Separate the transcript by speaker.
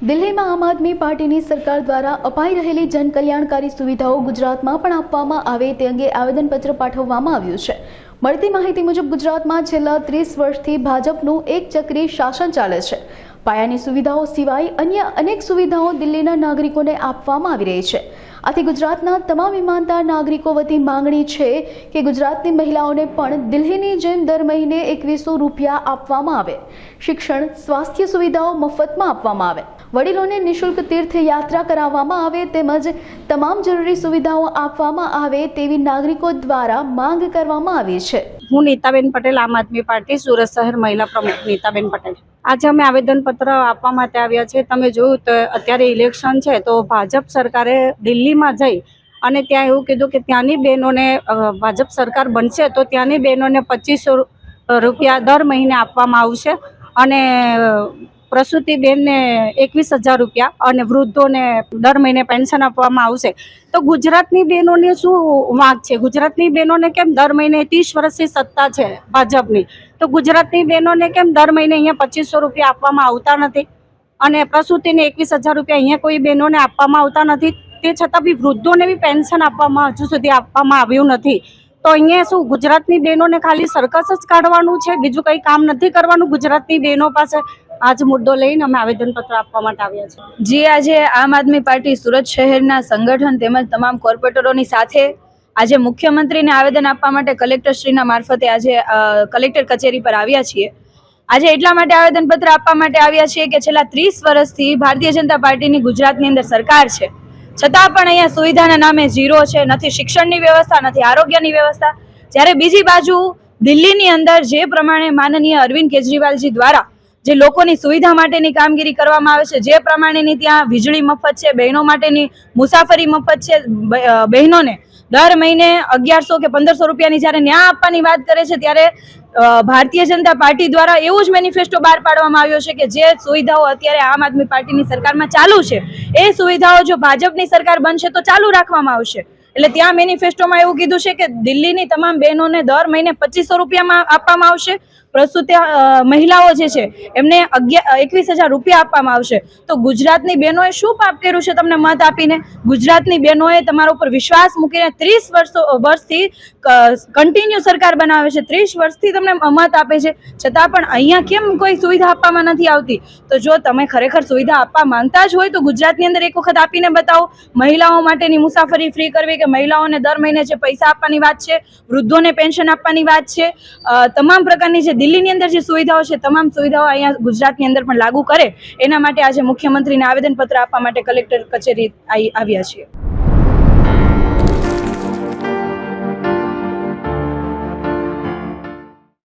Speaker 1: દિલ્હીમાં આમ આદમી પાર્ટીની સરકાર દ્વારા અપાઈ રહેલી જનકલ્યાણકારી સુવિધાઓ ગુજરાતમાં પણ આપવામાં આવે તે અંગે આવેદનપત્ર પાઠવવામાં આવ્યું છે. મળતી માહિતી મુજબ ગુજરાતમાં છેલ્લા ત્રીસ વર્ષથી ભાજપનું એક ચક્રી શાસન ચાલે છે. પાયાની સુવિધાઓ સિવાય અન્ય અનેક સુવિધાઓ દિલ્હીના નાગરિકોને આપવામાં આવી રહી છે. આથી ગુજરાતના તમામ ઈમાનદાર નાગરિકો વતી માંગણી છે કે ગુજરાતની મહિલાઓને પણ દિલ્હીની જેમ દર મહિને એકવીસો રૂપિયા આપવામાં આવે. શિક્ષણ, સ્વાસ્થ્ય સુવિધાઓ મફતમાં આપવામાં આવે. વડીલોને નિઃશુલ્ક તીર્થયાત્રા કરાવવામાં આવે તેમજ તમામ જરૂરી સુવિધાઓ આપવામાં આવે તેવી નાગરિકો દ્વારા માંગ કરવામાં આવી છે.
Speaker 2: હું નીતાબેન પટેલ, આમ આદમી પાર્ટી, સુરત શહેર મહિલા પ્રમુખ નીતાબેન પટેલ. આજે અમે આવેદનપત્ર આપવા માટે આવ્યા છે તમે જોયું તો અત્યારે ઇલેક્શન છે તો ભાજપ સરકારે દિલ્હીમાં જઈ અને ત્યાં એવું કીધું કે ત્યાંની બહેનોને ભાજપ સરકાર બનશે તો ત્યાંની બહેનોને પચીસો રૂપિયા દર મહિને આપવામાં આવશે. અને પ્રસૂતિ બેનને એકવીસ હજાર રૂપિયા અને વૃદ્ધોને દર મહિને પેન્શન આપવામાં આવશે. તો ગુજરાતની બહેનોને શું વાંક છે? ગુજરાતની બહેનોને કેમ દર મહિને ત્રીસ વર્ષથી સત્તા છે ભાજપની? તો ગુજરાતની બહેનોને કેમ દર મહિને અહીંયા પચીસો રૂપિયા આપવામાં આવતા નથી? અને પ્રસૂતિને એકવીસ હજાર રૂપિયા અહીંયા કોઈ બહેનોને આપવામાં આવતા નથી? તે છતાં બી વૃદ્ધોને બી પેન્શન આપવામાં હજુ સુધી આપવામાં આવ્યું નથી. તો અહીંયા શું ગુજરાતની બહેનોને ખાલી સરકસ જ કાઢવાનું છે? બીજું કંઈ કામ નથી કરવાનું ગુજરાતની બહેનો પાસે? આજ મુદ્દો લઈને અમે આવેદનપત્ર આપવા માટે આવ્યા છીએ.
Speaker 3: જે, આજે આમ આદમી પાર્ટી સુરત શહેરના સંગઠન તેમજ તમામ કોર્પોરેટરોની સાથે આજે મુખ્યમંત્રીને આવેદન આપવા માટે કલેક્ટરશ્રીના મારફતે આજે કલેક્ટર કચેરી પર આવ્યા છીએ. આજે એટલા માટે આવેદનપત્ર આપવા માટે આવ્યા છીએ કે છેલ્લા ત્રીસ વર્ષથી ભારતીય જનતા પાર્ટીની ગુજરાતની અંદર સરકાર છે. છતાં પણ અહીંયા સુવિધાના નામે ઝીરો છે, નથી શિક્ષણની વ્યવસ્થા, નથી આરોગ્યની વ્યવસ્થા. જ્યારે બીજી બાજુ દિલ્હીની અંદર જે પ્રમાણે માનનીય અરવિંદ કેજરીવાલજી દ્વારા જે લોકોની સુવિધા માટેની કામગીરી કરવામાં આવે છે, જે પ્રમાણેની ત્યાં વીજળી મફત છે, બહેનો માટેની મુસાફરી મફત છે બહેનોને દર મહિને અગિયારસો કે પંદરસો રૂપિયાની જ્યારે ન્યાય આપવાની વાત કરે છે, ત્યારે ભારતીય જનતા પાર્ટી દ્વારા એવું જ મેનિફેસ્ટો બહાર પાડવામાં આવ્યો છે કે જે સુવિધાઓ અત્યારે આમ આદમી પાર્ટીની સરકારમાં ચાલુ છે, એ સુવિધાઓ જો ભાજપની સરકાર બનશે તો ચાલુ રાખવામાં આવશે. એટલે ત્યાં મેનિફેસ્ટોમાં એવું કીધું છે કે દિલ્હીની તમામ બહેનોને દર મહિને પચીસો રૂપિયામાં આપવામાં આવશે પ્રસ્તુત મહિલાઓ જે છે, એમને અગિયાર એકવીસ હજાર રૂપિયા આપવામાં આવશે. તો ગુજરાતની બહેનોએ શું પાપ કર્યું છે તમને મત આપીને? ગુજરાતની બહેનોએ તમારા ઉપર વિશ્વાસ મૂકીને ત્રીસ વર્ષો વર્ષથી કન્ટિન્યુ સરકાર બનાવે છે. ત્રીસ વર્ષથી તમને મત આપે છે. છતાં પણ અહીંયા કેમ કોઈ સુવિધા આપવામાં નથી આવતી? તો જો તમે ખરેખર સુવિધા આપવા માંગતા જ હોય તો ગુજરાતની અંદર એક વખત આપીને બતાવો. મહિલાઓ માટેની મુસાફરી ફ્રી કરવી કે મહિલાઓને દર મહિને જે પૈસા આપવાની વાત છે, વૃદ્ધોને પેન્શન આપવાની વાત છે તમામ પ્રકારની જે દિલ્હીની અંદર જે સુવિધાઓ છે, તમામ સુવિધાઓ અહીંયા ગુજરાતની અંદર પણ લાગુ કરે, એના માટે આજે મુખ્યમંત્રીને આવેદનપત્ર આપવા માટે કલેક્ટર કચેરી આવી આવ્યા છીએ.